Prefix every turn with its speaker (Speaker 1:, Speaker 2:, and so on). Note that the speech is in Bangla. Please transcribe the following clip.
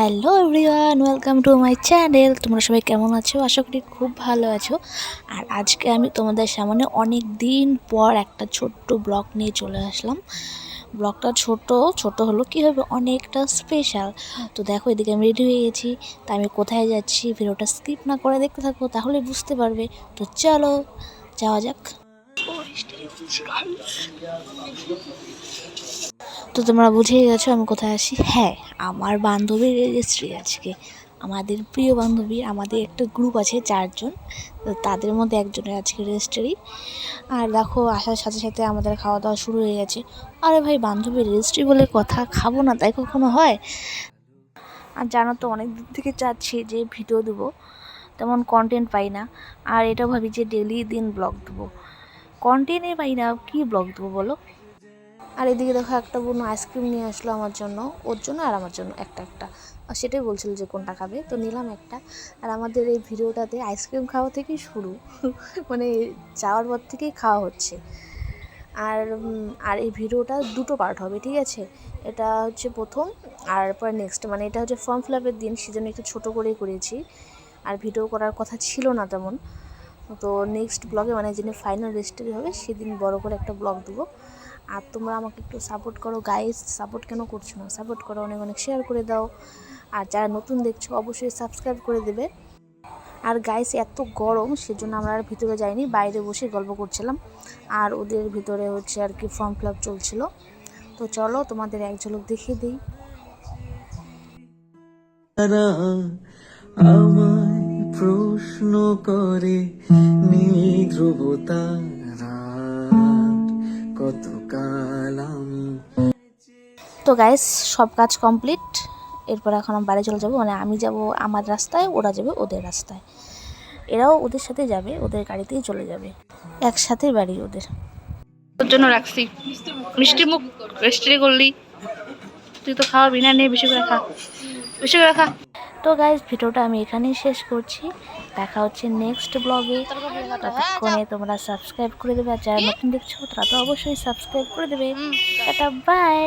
Speaker 1: Hello everyone, welcome to my channel. তোমরা সবাই কেমন আছো? আশা করি খুব ভালো আছো। আর আজকে আমি তোমাদের সামনে অনেক দিন পর একটা ছোট্ট ব্লগ নিয়ে চলে আসলাম। ব্লগটা ছোট ছোট হলো কী হবে অনেকটা স্পেশাল তো দেখো, এদিকে আমি রেডি হয়ে গেছি। তা আমি কোথায় যাচ্ছি ভিডিওটা স্কিপ না করে দেখতে থাকো, তাহলে বুঝতে পারবে। তো চলো, যাওয়া যাক। তো তোমরা বুঝেই গেছো আমি কোথায় আসি হ্যাঁ আমার বান্ধবীর রেজিস্ট্রি আজকে। আমাদের প্রিয় বান্ধবী, আমাদের একটা গ্রুপ আছে চারজন। তো তাদের মধ্যে একজনের আজকে রেজিস্ট্রি আর দেখো, আসার সাথে সাথে আমাদের খাওয়া দাওয়া শুরু হয়ে গেছে। আরে ভাই, বান্ধবীর রেজিস্ট্রি বলে কথা খাব না, তাই কখনো হয়? আর জানো তো অনেক দিন থেকে চাচ্ছি যে ভিডিও দেবো। তেমন কন্টেন্ট পাই না। আর এটা ভাবি যে ডেলি দিন ব্লগ দেবো। কন্টেন্টে পাই না, কী ব্লগ দেবো বলো? আর এদিকে দেখো একটা বোন আইসক্রিম নিয়ে আসলো আমার জন্য, ওর জন্য আর আমার জন্য একটা একটা। আর সেটাই বলছিল যে কোনটা খাবে, তো নিলাম একটা। আর আমাদের এই ভিডিওটাতে আইসক্রিম খাওয়া থেকেই শুরু মানে যাওয়ার পর থেকেই খাওয়া হচ্ছে। আর আর এই ভিডিওটা দুটো পার্ট হবে, ঠিক আছে? এটা হচ্ছে প্রথম, আর পরে নেক্সট মানে এটা হচ্ছে ফর্ম ফিল আপের দিন, সেজন্য একটু ছোটো করেই করেছি। আর ভিডিও করার কথা ছিল না তেমন। তো নেক্সট ব্লগে মানে যিনি ফাইনাল রেজিস্ট্রি হবে, সেদিন বড় করে একটা ব্লগ দেবো। আর তোমরা আমাকে একটু সাপোর্ট করো গাইস সাপোর্ট কেন করছ না? সাপোর্ট করো, অনেক অনেক শেয়ার করে দাও। আর যারা নতুন দেখছ, অবশ্যই সাবস্ক্রাইব করে দেবে। আর গাইস এত গরম, সেজন্য আমরা আর ভিতরে যাইনি, বাইরে বসে গল্প করছিলাম। আর ওদের ভিতরে হচ্ছে আর কি ফর্ম ফিল আপ চলছিল। তো চলো, তোমাদের এক ঝলক দেখিয়ে দিই।
Speaker 2: আমায় প্রশ্ন করে, নীল ধ্রুব
Speaker 1: তো গাইস সব কাজ কমপ্লিট এরপর এখন আমি বাড়ি চলে যাব। মানে আমি যাব আমার রাস্তায়, ওরা যাবে ওদের রাস্তায়। এরাও ওদের সাথে যাবে, ওদের গাড়িতেই চলে যাবে। একসাথে বাড়ি ওদের।
Speaker 3: জন্য রাখছি। মিষ্টি মুখ রেস্ট্রি করলি। তুই তো খাওয়াবি না নিয়ে বেশি করে খা। বেশি করে খা।
Speaker 1: তো গাইজ ভিডিওটা আমি এখানেই শেষ করছি। দেখা হচ্ছে নেক্সট ব্লগে ততক্ষণে তোমরা সাবস্ক্রাইব করে দেবে আর যারা নতুন দেখছ তারা তো অবশ্যই সাবস্ক্রাইব করে দেবে। Tata bye